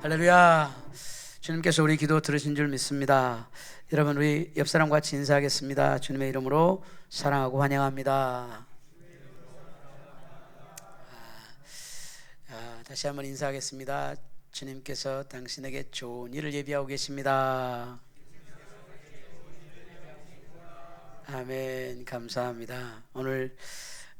할렐루야. 주님께서 우리 기도 들으신 줄 믿습니다. 여러분 우리 옆 사람 같이 인사하겠습니다. 주님의 이름으로 사랑하고 환영합니다. 아, 아, 다시 한번 인사하겠습니다. 주님께서 당신에게 좋은 일을 예비하고 계십니다. 아멘. 감사합니다. 오늘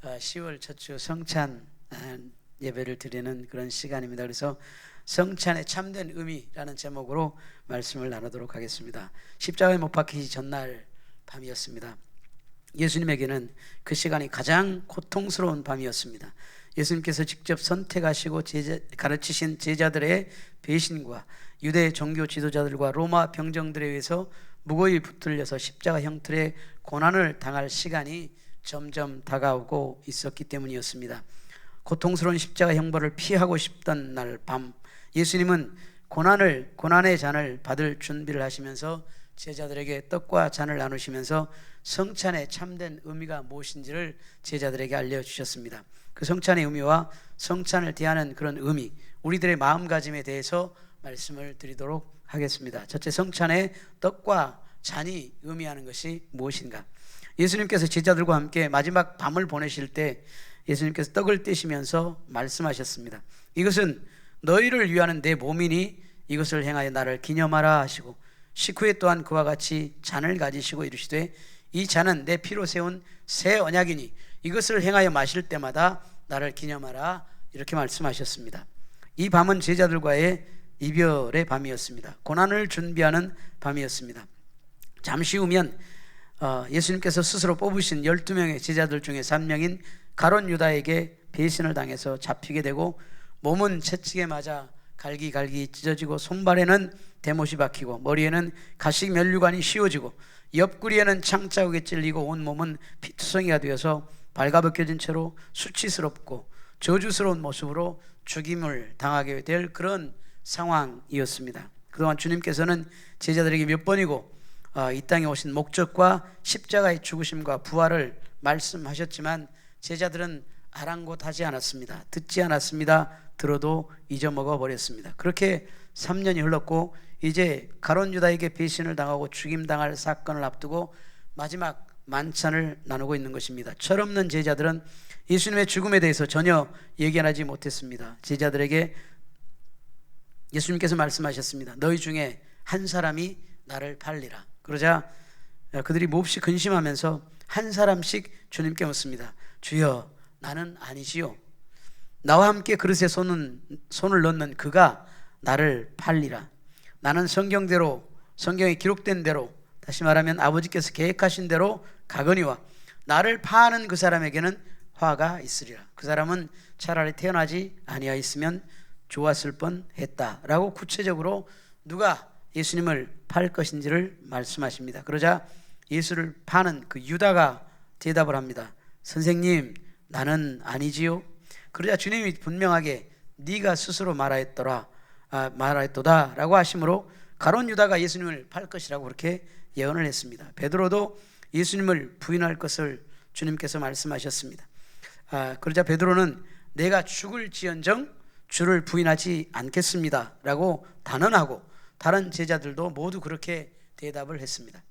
10월 첫 주 성찬 아, 예배를 드리는 그런 시간입니다. 그래서 성찬의 참된 의미라는 제목으로 말씀을 나누도록 하겠습니다. 십자가에 못 박히기 전날 밤이었습니다. 예수님에게는 그 시간이 가장 고통스러운 밤이었습니다. 예수님께서 직접 선택하시고 제자, 가르치신 제자들의 배신과 유대 종교 지도자들과 로마 병정들에 의해서 무거이 붙들려서 십자가 형틀의 고난을 당할 시간이 점점 다가오고 있었기 때문이었습니다. 고통스러운 십자가 형벌을 피하고 싶던 날 밤 예수님은 고난을 고난의 잔을 받을 준비를 하시면서 제자들에게 떡과 잔을 나누시면서 성찬의 참된 의미가 무엇인지를 제자들에게 알려 주셨습니다. 그 성찬의 의미와 성찬을 대하는 그런 의미, 우리들의 마음가짐에 대해서 말씀을 드리도록 하겠습니다. 첫째 성찬의 떡과 잔이 의미하는 것이 무엇인가? 예수님께서 제자들과 함께 마지막 밤을 보내실 때 예수님께서 떡을 떼시면서 말씀하셨습니다. 이것은 너희를 위하는 내 몸이니 이것을 행하여 나를 기념하라 하시고 식후에 또한 그와 같이 잔을 가지시고 이르시되 이 잔은 내 피로 세운 새 언약이니 이것을 행하여 마실 때마다 나를 기념하라 이렇게 말씀하셨습니다. 이 밤은 제자들과의 이별의 밤이었습니다. 고난을 준비하는 밤이었습니다. 잠시 후면 어, 예수님께서 스스로 뽑으신 12명의 제자들 중에 3명인 가론 유다에게 배신을 당해서 잡히게 되고 몸은 채찍에 맞아 갈기갈기 찢어지고 손발에는 대못이 박히고 머리에는 가식 면류관이 씌워지고 옆구리에는 창자국에 찔리고 온 몸은 피투성이가 되어서 발가벗겨진 채로 수치스럽고 저주스러운 모습으로 죽임을 당하게 될 그런 상황이었습니다. 그동안 주님께서는 제자들에게 몇 번이고 어, 이 땅에 오신 목적과 십자가의 죽으심과 부활을 말씀하셨지만 제자들은 아랑곳하지 않았습니다. 듣지 않았습니다. 들어도 잊어먹어 버렸습니다. 그렇게 3년이 흘렀고 이제 가론 유다에게 배신을 당하고 죽임 당할 사건을 앞두고 마지막 만찬을 나누고 있는 것입니다. 철없는 제자들은 예수님의 죽음에 대해서 전혀 얘기하지 못했습니다. 제자들에게 예수님께서 말씀하셨습니다. 너희 중에 한 사람이 나를 팔리라. 그러자 그들이 몹시 근심하면서 한 사람씩 주님께 묻습니다. 주여, 나는 아니지요. 나와 함께 그릇에 손은, 손을 넣는 그가 나를 팔리라. 나는 성경대로, 성경에 기록된 대로, 다시 말하면 아버지께서 계획하신 대로 가거니와 나를 파는 그 사람에게는 화가 있으리라. 그 사람은 차라리 태어나지 아니하였으면 좋았을 뻔했다라고 구체적으로 누가 예수님을 팔 것인지를 말씀하십니다. 그러자 예수를 파는 그 유다가 대답을 합니다. 선생님, 나는 아니지요. 그러자 주님이 분명하게 네가 스스로 말하였더라, 아, 말하였도다라고 하심으로 가론 유다가 예수님을 팔 것이라고 그렇게 예언을 했습니다. 베드로도 예수님을 부인할 것을 주님께서 말씀하셨습니다. 아, 그러자 베드로는 내가 죽을지언정 주를 부인하지 않겠습니다라고 단언하고 다른 제자들도 모두 그렇게 대답을 했습니다.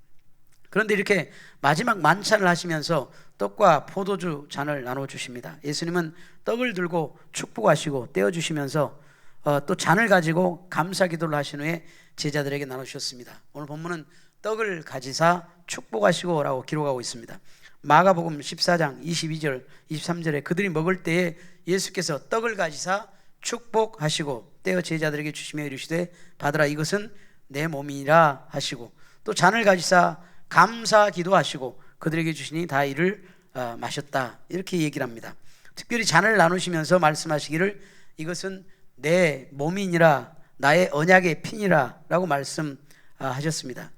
그런데 이렇게 마지막 만찬을 하시면서 떡과 포도주 잔을 나눠 주십니다. 예수님은 떡을 들고 축복하시고 떼어 주시면서 어, 또 잔을 가지고 감사 기도를 하신 후에 제자들에게 나눠 주셨습니다. 오늘 본문은 떡을 가지사 축복하시고라고 기록하고 있습니다. 마가복음 14장 22절 23절에 그들이 먹을 때에 예수께서 떡을 가지사 축복하시고 떼어 제자들에게 주시며 이르시되 받으라 이것은 내 몸이라 하시고 또 잔을 가지사 감사 기도하시고 그들에게 주시니 다 이를 어, 마셨다 이렇게 얘기를 합니다. 특별히 잔을 나누시면서 말씀하시기를 이것은 내 몸이니라 나의 언약의 피니라라고 말씀하셨습니다.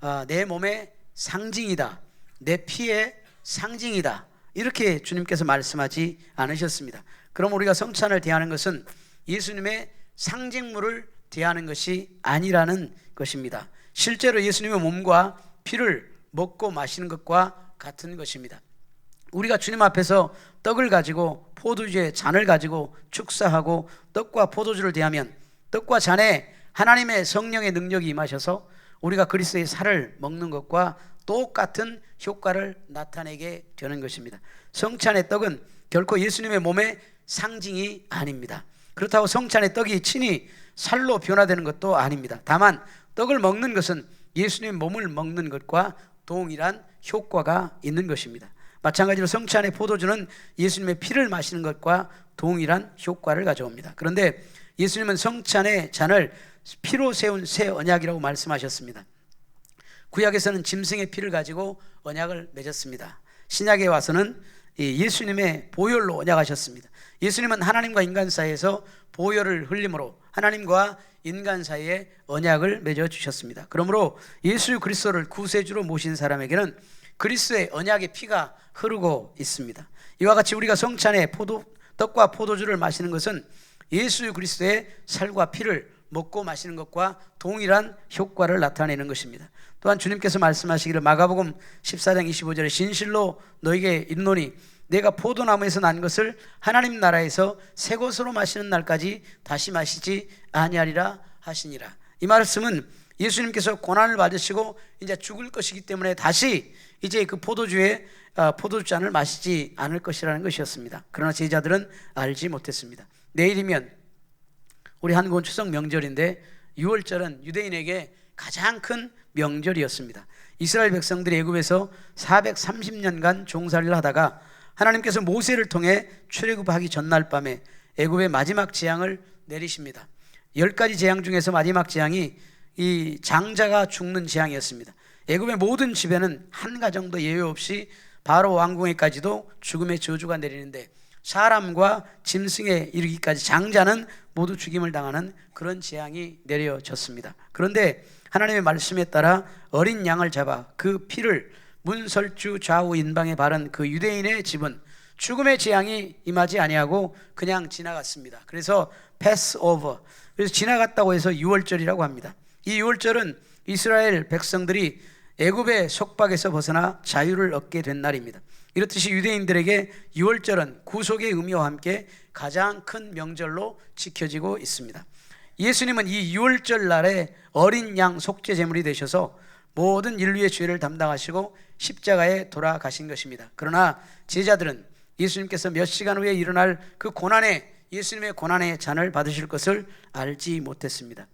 어, 내 몸의 상징이다, 내 피의 상징이다 이렇게 주님께서 말씀하지 않으셨습니다. 그럼 우리가 성찬을 대하는 것은 예수님의 상징물을 대하는 것이 아니라는 것입니다. 실제로 예수님의 몸과 피를 먹고 마시는 것과 같은 것입니다. 우리가 주님 앞에서 떡을 가지고 포도주의 잔을 가지고 축사하고 떡과 포도주를 대하면 떡과 잔에 하나님의 성령의 능력이 임하셔서 우리가 그리스도의 살을 먹는 것과 똑같은 효과를 나타내게 되는 것입니다. 성찬의 떡은 결코 예수님의 몸의 상징이 아닙니다. 그렇다고 성찬의 떡이 친히 살로 변화되는 것도 아닙니다. 다만 떡을 먹는 것은 예수님의 몸을 먹는 것과 동일한 효과가 있는 것입니다. 마찬가지로 성찬의 포도주는 예수님의 피를 마시는 것과 동일한 효과를 가져옵니다. 그런데 예수님은 성찬의 잔을 피로 세운 새 언약이라고 말씀하셨습니다. 구약에서는 짐승의 피를 가지고 언약을 맺었습니다. 신약에 와서는 예수님의 보혈로 언약하셨습니다. 예수님은 하나님과 인간 사이에서 보혈을 흘림으로 하나님과 인간 사이에 언약을 맺어 주셨습니다. 그러므로 예수 그리스도를 구세주로 모신 사람에게는 그리스도의 언약의 피가 흐르고 있습니다. 이와 같이 우리가 성찬에 포도 떡과 포도주를 마시는 것은 예수 그리스도의 살과 피를 먹고 마시는 것과 동일한 효과를 나타내는 것입니다. 또한 주님께서 말씀하시기를 마가복음 14장 25절에 진실로 너에게 이르노니 내가 포도나무에서 난 것을 하나님 나라에서 새 것으로 마시는 날까지 다시 마시지 아니하리라 하시니라. 이 말씀은 예수님께서 고난을 받으시고 이제 죽을 것이기 때문에 다시 이제 그 포도주의 포도주잔을 마시지 않을 것이라는 것이었습니다. 그러나 제자들은 알지 못했습니다. 내일이면 우리 한국은 추석 명절인데 6월절은 유대인에게 가장 큰 명절이었습니다. 이스라엘 백성들이 애굽에서 430년간 종살이를 하다가 하나님께서 모세를 통해 출애굽하기 전날 밤에 애굽의 마지막 재앙을 내리십니다. 열 가지 재앙 중에서 마지막 재앙이 이 장자가 죽는 재앙이었습니다. 애굽의 모든 집에는 한 가정도 예외 없이 바로 왕궁에까지도 죽음의 저주가 내리는데 사람과 짐승에 이르기까지 장자는 모두 죽임을 당하는 그런 재앙이 내려졌습니다. 그런데 하나님의 말씀에 따라 어린 양을 잡아 그 피를 문설주 좌우 인방에 바른 그 유대인의 집은 죽음의 재앙이 임하지 아니하고 그냥 지나갔습니다. 그래서 패스 오버. 그래서 지나갔다고 해서 6월절이라고 합니다. 이 6월절은 이스라엘 백성들이 애굽의 속박에서 벗어나 자유를 얻게 된 날입니다. 이렇듯이 유대인들에게 6월절은 구속의 의미와 함께 가장 큰 명절로 지켜지고 있습니다. 예수님은 이 6월절 날에 어린 양 속죄 제물이 되셔서 모든 인류의 죄를 담당하시고 십자가에 돌아가신 것입니다. 그러나 제자들은 예수님께서 몇 시간 후에 일어날 그 고난의 예수님의 고난의 잔을 받으실 것을 알지 못했습니다.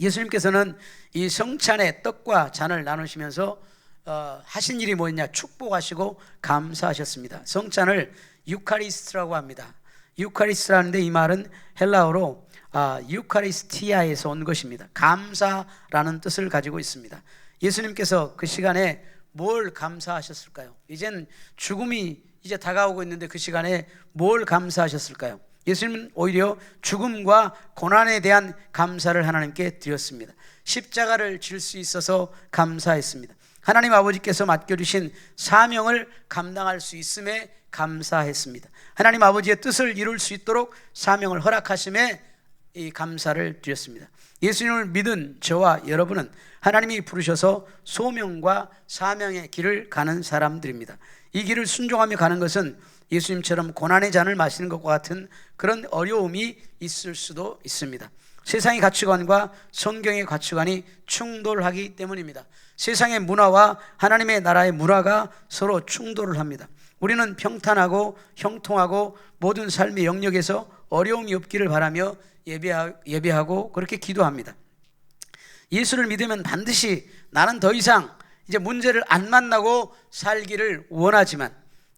예수님께서는 이 성찬의 떡과 잔을 나누시면서 어, 하신 일이 뭐였냐? 축복하시고 감사하셨습니다. 성찬을 유카리스트라고 합니다. 유카리스트라는데 이 말은 헬라어로 아, 유카리스티아에서 온 것입니다. 감사라는 뜻을 가지고 있습니다. 예수님께서 그 시간에 뭘 감사하셨을까요? 이젠 죽음이 이제 다가오고 있는데 그 시간에 뭘 감사하셨을까요? 예수님은 오히려 죽음과 고난에 대한 감사를 하나님께 드렸습니다. 십자가를 질 수 있어서 감사했습니다. 하나님 아버지께서 맡겨주신 사명을 감당할 수 있음에 감사했습니다. 하나님 아버지의 뜻을 이룰 수 있도록 사명을 허락하심에 이 감사를 드렸습니다. 예수님을 믿은 저와 여러분은 하나님이 부르셔서 소명과 사명의 길을 가는 사람들입니다. 이 길을 순종하며 가는 것은 예수님처럼 고난의 잔을 마시는 것과 같은 그런 어려움이 있을 수도 있습니다. 세상의 가치관과 성경의 가치관이 충돌하기 때문입니다. 세상의 문화와 하나님의 나라의 문화가 서로 충돌을 합니다. 우리는 평탄하고 형통하고 모든 삶의 영역에서 어려움이 없기를 바라며 예배하고 그렇게 기도합니다. 예수를 믿으면 반드시 나는 더 이상 이제 문제를 안 만나고 살기를 원하지만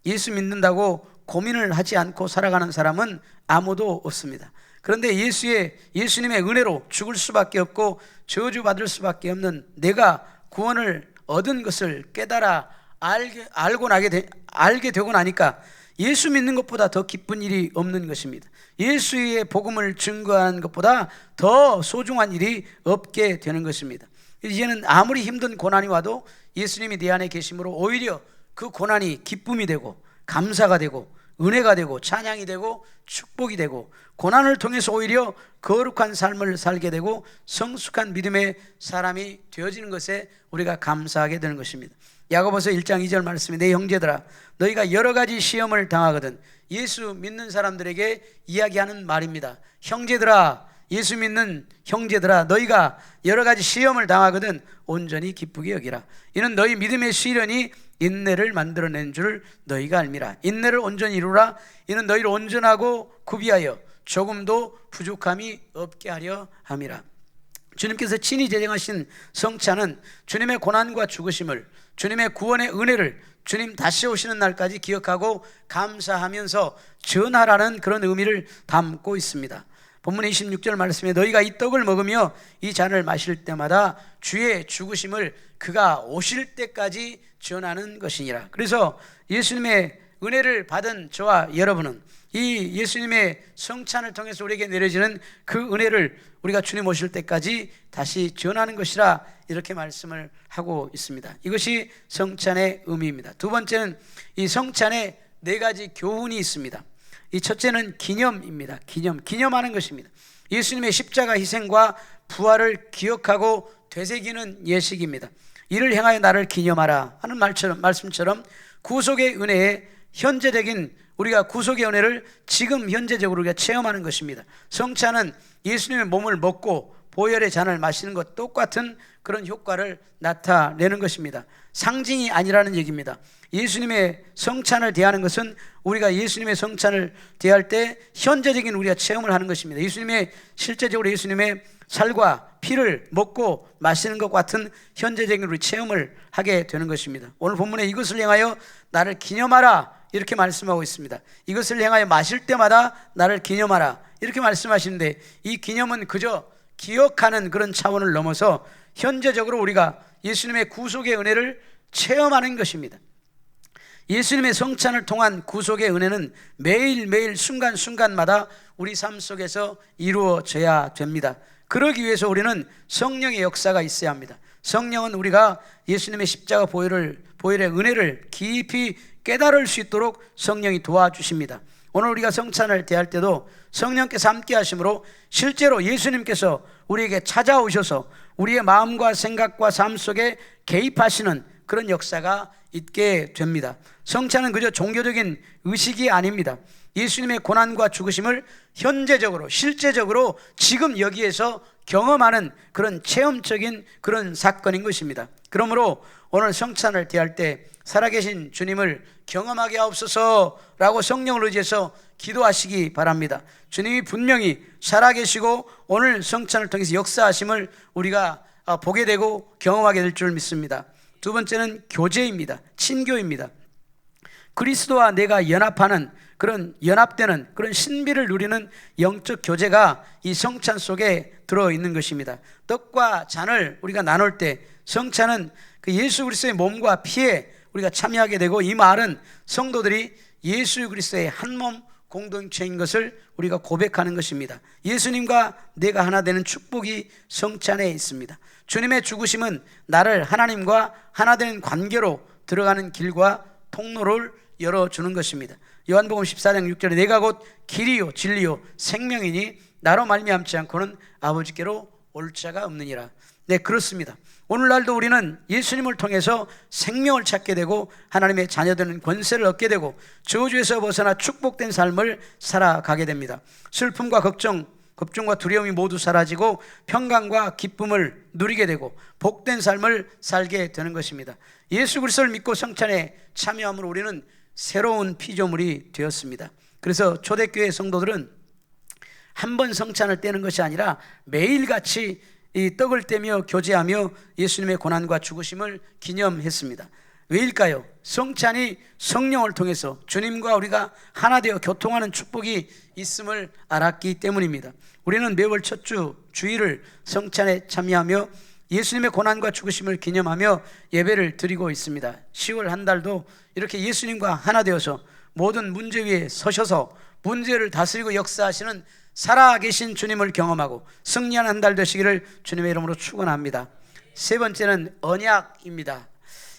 예수 믿는다고 고민을 하지 않고 살아가는 사람은 아무도 없습니다. 그런데 예수의 예수님의 은혜로 죽을 수밖에 없고 저주받을 수밖에 없는 내가 구원을 얻은 것을 깨달아 알게, 알고 나게 되, 알게 되고 나니까 예수 믿는 것보다 더 기쁜 일이 없는 것입니다. 예수의 복음을 증거하는 것보다 더 소중한 일이 없게 되는 것입니다. 이제는 아무리 힘든 고난이 와도 예수님이 내 안에 계심으로 오히려 그 고난이 기쁨이 되고 감사가 되고 은혜가 되고 찬양이 되고 축복이 되고 고난을 통해서 오히려 거룩한 삶을 살게 되고 성숙한 믿음의 사람이 되어지는 것에 우리가 감사하게 되는 것입니다. 야고보서 1장 2절 말씀에 내 형제들아 너희가 여러 가지 시험을 당하거든 예수 믿는 사람들에게 이야기하는 말입니다. 형제들아 예수 믿는 형제들아 너희가 여러 가지 시험을 당하거든 온전히 기쁘게 여기라 이는 너희 믿음의 시련이 인내를 만들어낸 줄 너희가 알미라. 인내를 온전히 이루라. 이는 너희를 온전하고 구비하여 조금도 부족함이 없게 하려 함이라. 주님께서 친히 제정하신 성찬은 주님의 고난과 죽으심을 주님의 구원의 은혜를 주님 다시 오시는 날까지 기억하고 감사하면서 전하라는 그런 의미를 담고 있습니다. 본문 26절 말씀에 너희가 이 떡을 먹으며 이 잔을 마실 때마다 주의 죽으심을 그가 오실 때까지 전하는 것이니라. 그래서 예수님의 은혜를 받은 저와 여러분은 이 예수님의 성찬을 통해서 우리에게 내려지는 그 은혜를 우리가 주님 오실 때까지 다시 전하는 것이라 이렇게 말씀을 하고 있습니다. 이것이 성찬의 의미입니다. 두 번째는 이 성찬에 네 가지 교훈이 있습니다. 이 첫째는 기념입니다. 기념, 기념하는 것입니다. 예수님의 십자가 희생과 부활을 기억하고 되새기는 예식입니다. 이를 행하여 나를 기념하라 하는 말처럼 말씀처럼 구속의 은혜에 현재적인 우리가 구속의 은혜를 지금 현재적으로 우리가 체험하는 것입니다. 성찬은 예수님의 몸을 먹고 보혈의 잔을 마시는 것 똑같은 그런 효과를 나타내는 것입니다. 상징이 아니라는 얘기입니다. 예수님의 성찬을 대하는 것은 우리가 예수님의 성찬을 대할 때 현재적인 우리가 체험을 하는 것입니다. 예수님의 실제적으로 예수님의 살과 피를 먹고 마시는 것 같은 현재적인 우리 체험을 하게 되는 것입니다. 오늘 본문에 이것을 행하여 나를 기념하라 이렇게 말씀하고 있습니다. 이것을 행하여 마실 때마다 나를 기념하라 이렇게 말씀하시는데 이 기념은 그저 기억하는 그런 차원을 넘어서 현재적으로 우리가 예수님의 구속의 은혜를 체험하는 것입니다. 예수님의 성찬을 통한 구속의 은혜는 매일매일 순간순간마다 우리 삶 속에서 이루어져야 됩니다. 그러기 위해서 우리는 성령의 역사가 있어야 합니다. 성령은 우리가 예수님의 십자가 보혈을 보혈의 은혜를 깊이 깨달을 수 있도록 성령이 도와주십니다. 오늘 우리가 성찬을 대할 때도 성령께서 함께 하심으로 실제로 예수님께서 우리에게 찾아오셔서 우리의 마음과 생각과 삶 속에 개입하시는 그런 역사가 있게 됩니다. 성찬은 그저 종교적인 의식이 아닙니다. 예수님의 고난과 죽으심을 현재적으로 실제적으로 지금 여기에서 경험하는 그런 체험적인 그런 사건인 것입니다. 그러므로 오늘 성찬을 대할 때 살아계신 주님을 경험하게 하옵소서라고 성령을 의지해서 기도하시기 바랍니다. 주님이 분명히 살아계시고 오늘 성찬을 통해서 역사하심을 우리가 아, 보게 되고 경험하게 될 줄 믿습니다. 두 번째는 교제입니다. 친교입니다. 그리스도와 내가 연합하는 그런 연합되는 그런 신비를 누리는 영적 교제가 이 성찬 속에 들어 있는 것입니다. 떡과 잔을 우리가 나눌 때 성찬은 그 예수 그리스도의 몸과 피에 우리가 참여하게 되고 이 말은 성도들이 예수 그리스도의 한 몸 공동체인 것을 우리가 고백하는 것입니다. 예수님과 내가 하나 되는 축복이 성찬에 있습니다. 주님의 죽으심은 나를 하나님과 하나 되는 관계로 들어가는 길과 통로를 열어주는 것입니다. 요한복음 14장 6절에 내가 곧 길이요 진리요 생명이니 나로 말미암지 않고는 아버지께로 올 자가 없느니라. 네 그렇습니다. 오늘날도 우리는 예수님을 통해서 생명을 찾게 되고 하나님의 자녀되는 권세를 얻게 되고 저주에서 벗어나 축복된 삶을 살아가게 됩니다. 슬픔과 걱정, 걱정과 두려움이 모두 사라지고 평강과 기쁨을 누리게 되고 복된 삶을 살게 되는 것입니다. 예수 그리스도를 믿고 성찬에 참여함으로 우리는 새로운 피조물이 되었습니다. 그래서 초대교회 성도들은 한 번 성찬을 떼는 것이 아니라 매일같이 이 떡을 떼며 교제하며 예수님의 고난과 죽으심을 기념했습니다. 왜일까요? 성찬이 성령을 통해서 주님과 우리가 하나 되어 교통하는 축복이 있음을 알았기 때문입니다. 우리는 매월 첫 주 주일을 성찬에 참여하며 예수님의 고난과 죽으심을 기념하며 예배를 드리고 있습니다. 10월 한 달도 이렇게 예수님과 하나 되어서 모든 문제 위에 서셔서 문제를 다스리고 역사하시는 살아계신 주님을 경험하고 승리하는 한달 되시기를 주님의 이름으로 축원합니다. 세 번째는 언약입니다.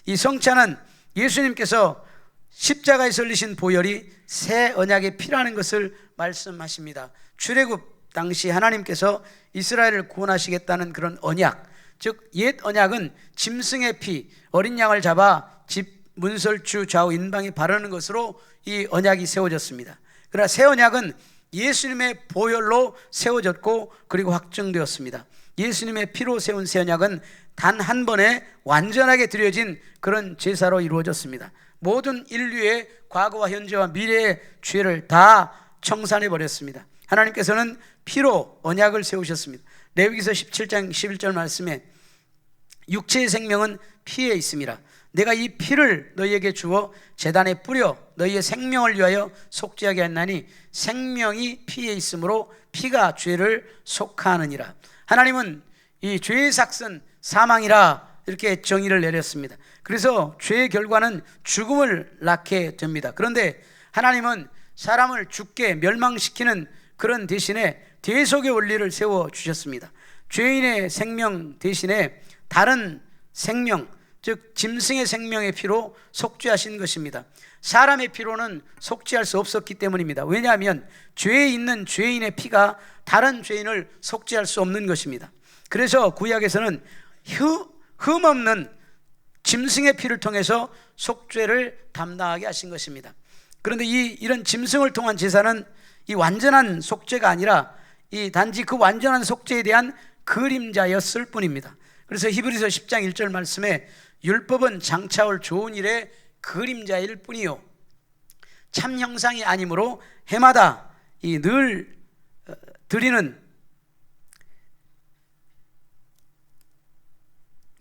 이 성찬은 예수님께서 십자가에 설리신 보혈이 새 언약에 필요하는 것을 말씀하십니다. 출애굽 당시 하나님께서 이스라엘을 구원하시겠다는 그런 언약, 즉 옛 언약은 짐승의 피, 어린 양을 잡아 집 문설주 좌우 인방에 바르는 것으로 이 언약이 세워졌습니다. 그러나 새 언약은 예수님의 보혈로 세워졌고 그리고 확정되었습니다. 예수님의 피로 세운 새 언약은 단 한 번에 완전하게 드려진 그런 제사로 이루어졌습니다. 모든 인류의 과거와 현재와 미래의 죄를 다 청산해 버렸습니다. 하나님께서는 피로 언약을 세우셨습니다. 레위기서 17장 11절 말씀에 육체의 생명은 피에 있습니다. 내가 이 피를 너희에게 주어 재단에 뿌려 너희의 생명을 위하여 속죄하게 했나니 생명이 피에 있으므로 피가 죄를 속하느니라. 하나님은 이 죄의 삭은 사망이라 이렇게 정의를 내렸습니다. 그래서 죄의 결과는 죽음을 낳게 됩니다. 그런데 하나님은 사람을 죽게 멸망시키는 그런 대신에 대속의 원리를 세워 주셨습니다. 죄인의 생명 대신에 다른 생명, 즉 짐승의 생명의 피로 속죄하신 것입니다. 사람의 피로는 속죄할 수 없었기 때문입니다. 왜냐하면 죄에 있는 죄인의 피가 다른 죄인을 속죄할 수 없는 것입니다. 그래서 구약에서는 흠 없는 짐승의 피를 통해서 속죄를 담당하게 하신 것입니다. 그런데 이 이런 짐승을 통한 제사는 이 완전한 속죄가 아니라 이 단지 그 완전한 속죄에 대한 그림자였을 뿐입니다. 그래서 히브리서 10장 1절 말씀에 율법은 장차올 좋은 일의 그림자일 뿐이요 참 형상이 아니므로 해마다 이늘 어, 드리는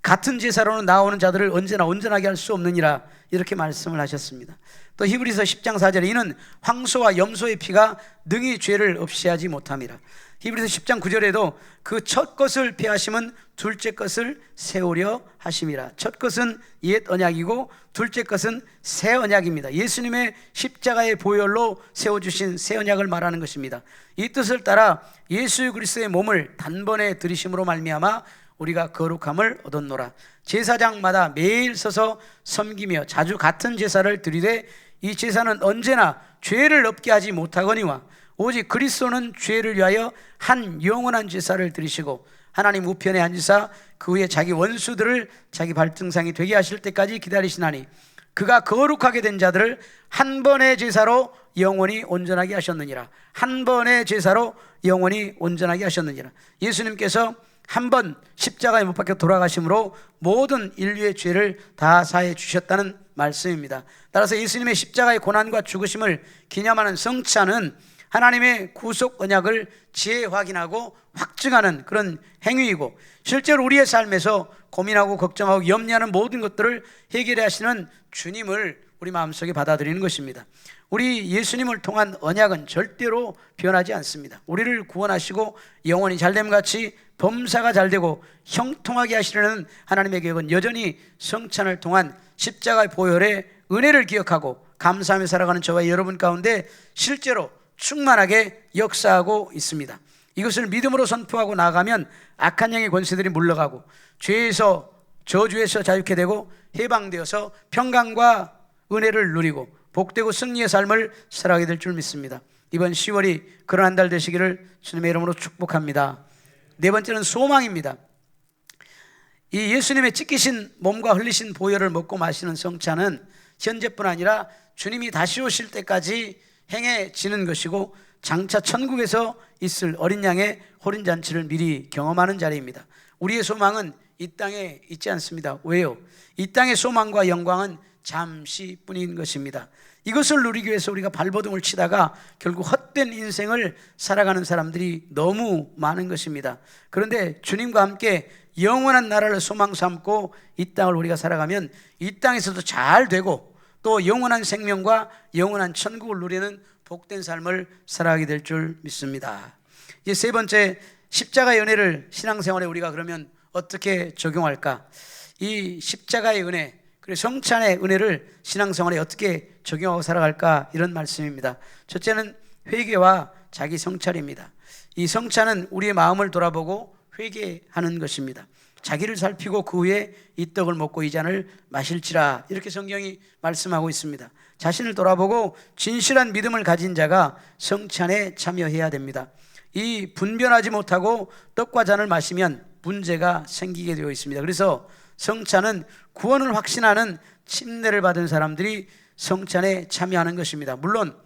같은 제사로는 나오는 자들을 언제나 온전하게 할 수 없느니라 이렇게 말씀을 하셨습니다. 또 히브리서 10장 4절에 이는 황소와 염소의 피가 능히 죄를 없이 하지 못함이라. 히브리서 10장 9절에도 그 첫 것을 피하심은 둘째 것을 세우려 하심이라. 첫 것은 옛 언약이고 둘째 것은 새 언약입니다. 예수님의 십자가의 보혈로 세워 주신 새 언약을 말하는 것입니다. 이 뜻을 따라 예수 그리스도의 몸을 단번에 들이심으로 말미암아 우리가 거룩함을 얻었노라. 제사장마다 매일 서서 섬기며 자주 같은 제사를 드리되 이 제사는 언제나 죄를 없게 하지 못하거니와 오직 그리스도는 죄를 위하여 한 영원한 제사를 드리시고 하나님 우편에 앉으사 그 후에 자기 원수들을 자기 발등상이 되게 하실 때까지 기다리시나니 그가 거룩하게 된 자들을 한 번의 제사로 영원히 온전하게 하셨느니라 한 번의 제사로 영원히 온전하게 하셨느니라 예수님께서 한 번 십자가에 못 박혀 돌아가심으로 모든 인류의 죄를 다 사해 주셨다는 말씀입니다. 따라서 예수님의 십자가의 고난과 죽으심을 기념하는 성찬은 하나님의 구속 언약을 지혜 확인하고 확증하는 그런 행위이고 실제로 우리의 삶에서 고민하고 걱정하고 염려하는 모든 것들을 해결해 하시는 주님을 우리 마음속에 받아들이는 것입니다. 우리 예수님을 통한 언약은 절대로 변하지 않습니다. 우리를 구원하시고 영원히 잘됨 같이 범사가 잘 되고 형통하게 하시려는 하나님의 계획은 여전히 성찬을 통한 십자가의 보혈의 은혜를 기억하고 감사하며 살아가는 저와 여러분 가운데 실제로 충만하게 역사하고 있습니다. 이것을 믿음으로 선포하고 나가면 악한 영의 권세들이 물러가고 죄에서 저주에서 자유케 되고 해방되어서 평강과 은혜를 누리고 복되고 승리의 삶을 살아가게 될 줄 믿습니다. 이번 10월이 그런 한 달 되시기를 주님의 이름으로 축복합니다. 네 번째는 소망입니다. 이 예수님의 찢기신 몸과 흘리신 보혈을 먹고 마시는 성찬은 현재뿐 아니라 주님이 다시 오실 때까지 행해지는 것이고 장차 천국에서 있을 어린 양의 호린 잔치를 미리 경험하는 자리입니다. 우리의 소망은 이 땅에 있지 않습니다. 왜요? 이 땅의 소망과 영광은 잠시뿐인 것입니다. 이것을 누리기 위해서 우리가 발버둥을 치다가 결국 헛된 인생을 살아가는 사람들이 너무 많은 것입니다. 그런데 주님과 함께 영원한 나라를 소망 삼고 이 땅을 우리가 살아가면 이 땅에서도 잘 되고 또 영원한 생명과 영원한 천국을 누리는 복된 삶을 살아가게 될 줄 믿습니다. 이제 세 번째 십자가의 은혜를 신앙생활에 우리가 그러면 어떻게 적용할까? 이 십자가의 은혜 그리고 성찬의 은혜를 신앙생활에 어떻게 적용하고 살아갈까 이런 말씀입니다. 첫째는 회개와 자기 성찰입니다. 이 성찬은 우리의 마음을 돌아보고 회개하는 것입니다. 자기를 살피고 그 후에 이 떡을 먹고 이 잔을 마실지라 이렇게 성경이 말씀하고 있습니다. 자신을 돌아보고 진실한 믿음을 가진 자가 성찬에 참여해야 됩니다. 이 분별하지 못하고 떡과 잔을 마시면 문제가 생기게 되어 있습니다. 그래서 성찬은 구원을 확신하는 침례를 받은 사람들이 성찬에 참여하는 것입니다. 물론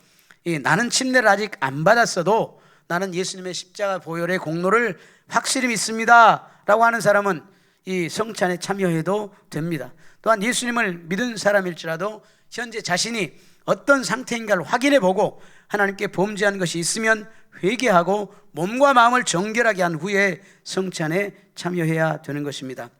이 나는 침례를 아직 안 받았어도 나는 예수님의 십자가 보혈의 공로를 확실히 믿습니다 라고 하는 사람은 이 성찬에 참여해도 됩니다. 또한 예수님을 믿은 사람일지라도 현재 자신이 어떤 상태인가를 확인해 보고 하나님께 범죄한 것이 있으면 회개하고 몸과 마음을 정결하게 한 후에 성찬에 참여해야 되는 것입니다.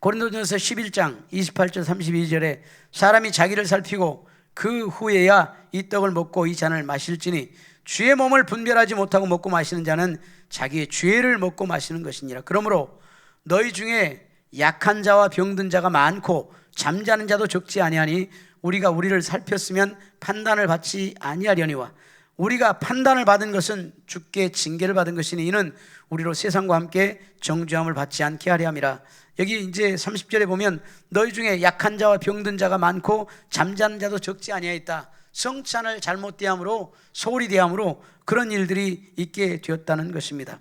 고린도전서 11장 28절 32절에 사람이 자기를 살피고 그 후에야 이 떡을 먹고 이 잔을 마실지니 주의 몸을 분별하지 못하고 먹고 마시는 자는 자기의 죄를 먹고 마시는 것이니라. 그러므로 너희 중에 약한 자와 병든 자가 많고 잠자는 자도 적지 아니하니 우리가 우리를 살폈으면 판단을 받지 아니하려니와 우리가 판단을 받은 것은 주께 징계를 받은 것이니 이는 우리로 세상과 함께 정죄함을 받지 않게 하려 함이라. 여기 이제 30절에 보면 너희 중에 약한 자와 병든 자가 많고 잠자는 자도 적지 아니하였다. 성찬을 잘못 대함으로 소홀히 대함으로 그런 일들이 있게 되었다는 것입니다.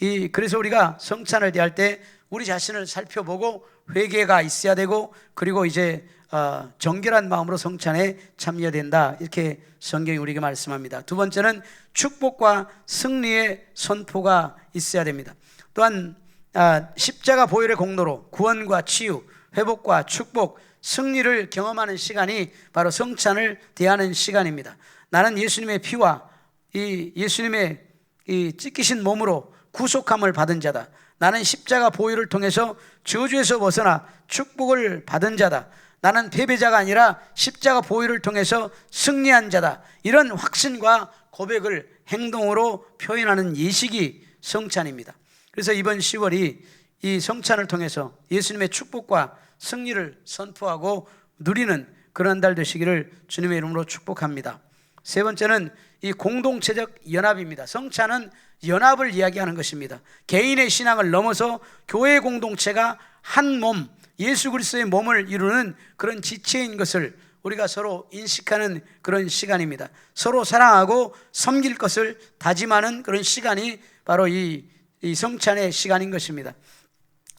이 그래서 우리가 성찬을 대할 때 우리 자신을 살펴보고 회개가 있어야 되고 그리고 이제 어, 정결한 마음으로 성찬에 참여된다 이렇게 성경이 우리에게 말씀합니다. 두 번째는 축복과 승리의 선포가 있어야 됩니다. 또한 아, 십자가 보혈의 공로로 구원과 치유, 회복과 축복, 승리를 경험하는 시간이 바로 성찬을 대하는 시간입니다. 나는 예수님의 피와 이 예수님의 이 찢기신 몸으로 구속함을 받은 자다. 나는 십자가 보혈을 통해서 저주에서 벗어나 축복을 받은 자다. 나는 패배자가 아니라 십자가 보혈을 통해서 승리한 자다. 이런 확신과 고백을 행동으로 표현하는 예식이 성찬입니다. 그래서 이번 10월이 이 성찬을 통해서 예수님의 축복과 승리를 선포하고 누리는 그런 달 되시기를 주님의 이름으로 축복합니다. 세 번째는 이 공동체적 연합입니다. 성찬은 연합을 이야기하는 것입니다. 개인의 신앙을 넘어서 교회 공동체가 한 몸, 예수 그리스도의 몸을 이루는 그런 지체인 것을 우리가 서로 인식하는 그런 시간입니다. 서로 사랑하고 섬길 것을 다짐하는 그런 시간이 바로 이, 이 성찬의 시간인 것입니다.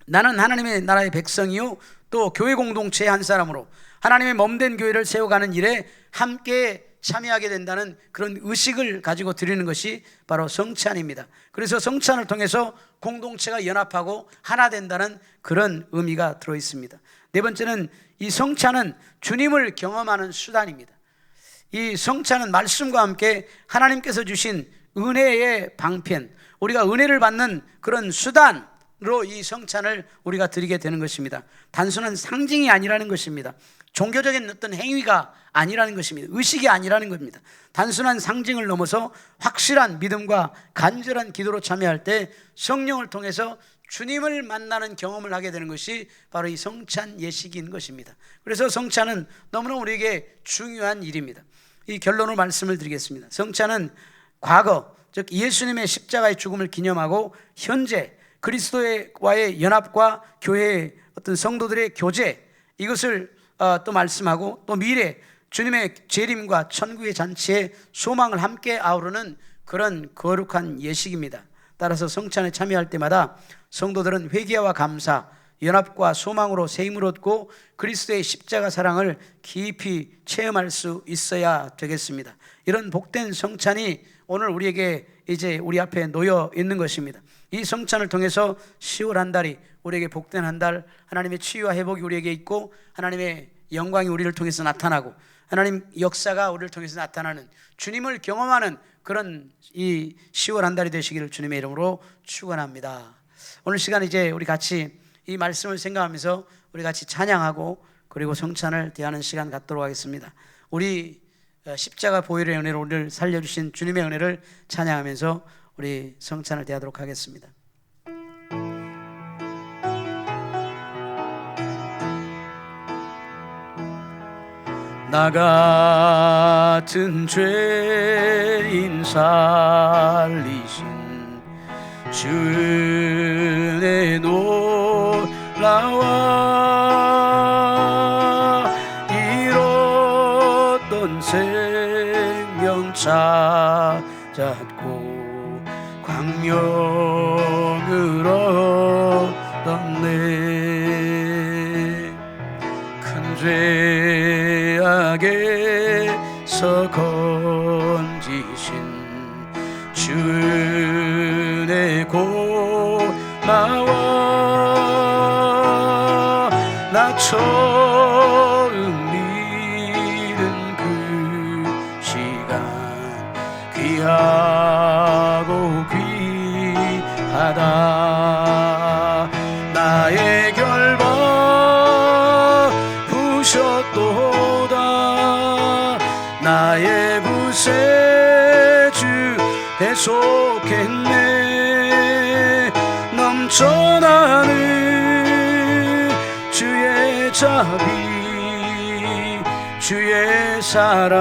나는 하나님의 나라의 백성이요 또 교회 공동체의 한 사람으로 하나님의 몸된 교회를 세워가는 일에 함께 참여하게 된다는 그런 의식을 가지고 드리는 것이 바로 성찬입니다. 그래서 성찬을 통해서 공동체가 연합하고 하나 된다는 그런 의미가 들어 있습니다. 네 번째는 이 성찬은 주님을 경험하는 수단입니다. 이 성찬은 말씀과 함께 하나님께서 주신 은혜의 방편, 우리가 은혜를 받는 그런 수단으 로이 성찬을 우리가 드리게 되는 것입니다. 단순한 상징이 아니라는 것입니다. 종교적인 어떤 행위가 아니라는 것입니다. 의식이 아니라는 겁니다. 단순한 상징을 넘어서 확실한 믿음과 간절한 기도로 참여할 때 성령을 통해서 주님을 만나는 경험을 하게 되는 것이 바로 이 성찬 예식인 것입니다. 그래서 성찬은 너무나 우리에게 중요한 일입니다. 이 결론으로 말씀을 드리겠습니다. 성찬은 과거, 즉 예수님의 십자가의 죽음을 기념하고 현재 그리스도와의 연합과 교회의 어떤 성도들의 교제 이것을 어, 또 말씀하고 또 미래 주님의 재림과 천국의 잔치에 소망을 함께 아우르는 그런 거룩한 예식입니다. 따라서 성찬에 참여할 때마다 성도들은 회개와 감사, 연합과 소망으로 새 힘을 얻고 그리스도의 십자가 사랑을 깊이 체험할 수 있어야 되겠습니다. 이런 복된 성찬이 오늘 우리에게 이제 우리 앞에 놓여 있는 것입니다. 이 성찬을 통해서 10월 한 달이 우리에게 복된 한 달, 하나님의 치유와 회복이 우리에게 있고 하나님의 영광이 우리를 통해서 나타나고 하나님 역사가 우리를 통해서 나타나는 주님을 경험하는 그런 이 10월 한 달이 되시기를 주님의 이름으로 축원합니다. 오늘 시간 이제 우리 같이 이 말씀을 생각하면서 우리 같이 찬양하고 그리고 성찬을 대하는 시간 갖도록 하겠습니다. 우리 어, 십자가 보혈의 은혜로 우리를 살려주신 주님의 은혜를 찬양하면서 우리 성찬을 대하도록 하겠습니다. 나 같은 죄인 살리신 주의 놀라와 광명을 얻었네 큰 죄. 죄악에서 거주 자비 주의 사랑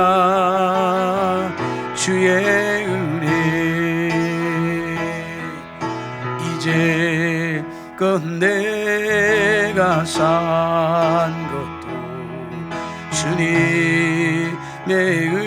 주의 은혜. 이제 건 내가 산 것도 주님의 은혜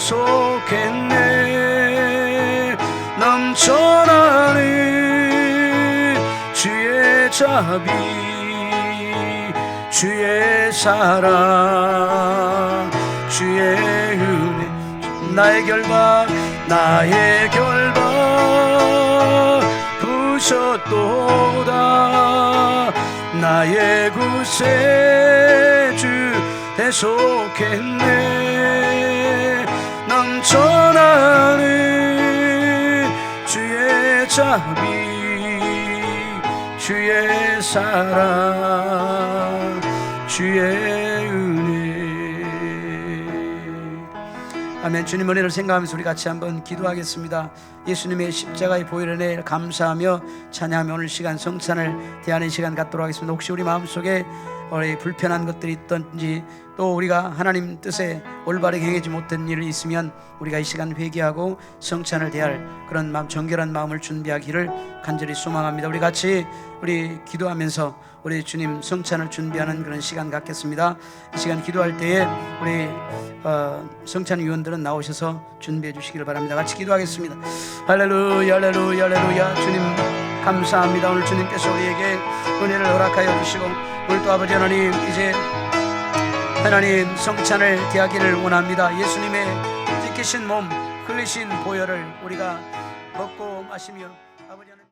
속했네. 넘쳐나는 주의 자비 주의 사랑 주의 은혜. 나의 결박 나의 결박 부셨도다. 나의 구세주 대속했네 자비 주의 사랑 주의 은혜. 아멘. 주님 은혜를 생각하면서 우리 같이 한번 기도하겠습니다. 예수님의 십자가의 보혈의 은혜를 감사하며 찬양하며 오늘 시간 성찬을 대하는 시간 갖도록 하겠습니다. 혹시 우리 마음속에 우리 불편한 것들이 있던지 또 우리가 하나님 뜻에 올바르게 행하지 못한 일이 있으면 우리가 이 시간 회개하고 성찬을 대할 그런 마음 정결한 마음을 준비하기를 간절히 소망합니다 우리 같이 우리 기도하면서 우리 주님 성찬을 준비하는 그런 시간 갖겠습니다 이 시간 기도할 때에 우리 어, 성찬 위원들은 나오셔서 준비해 주시기를 바랍니다. 같이 기도하겠습니다. 할렐루야, 할렐루야, 할렐루야. 주님 감사합니다. 오늘 주님께서 우리에게 은혜를 허락하여 주시고 오늘 또 아버지 하나님 이제 하나님 성찬을 대하기를 원합니다. 예수님의 찢기신 몸, 흘리신 보혈을 우리가 먹고 마시며.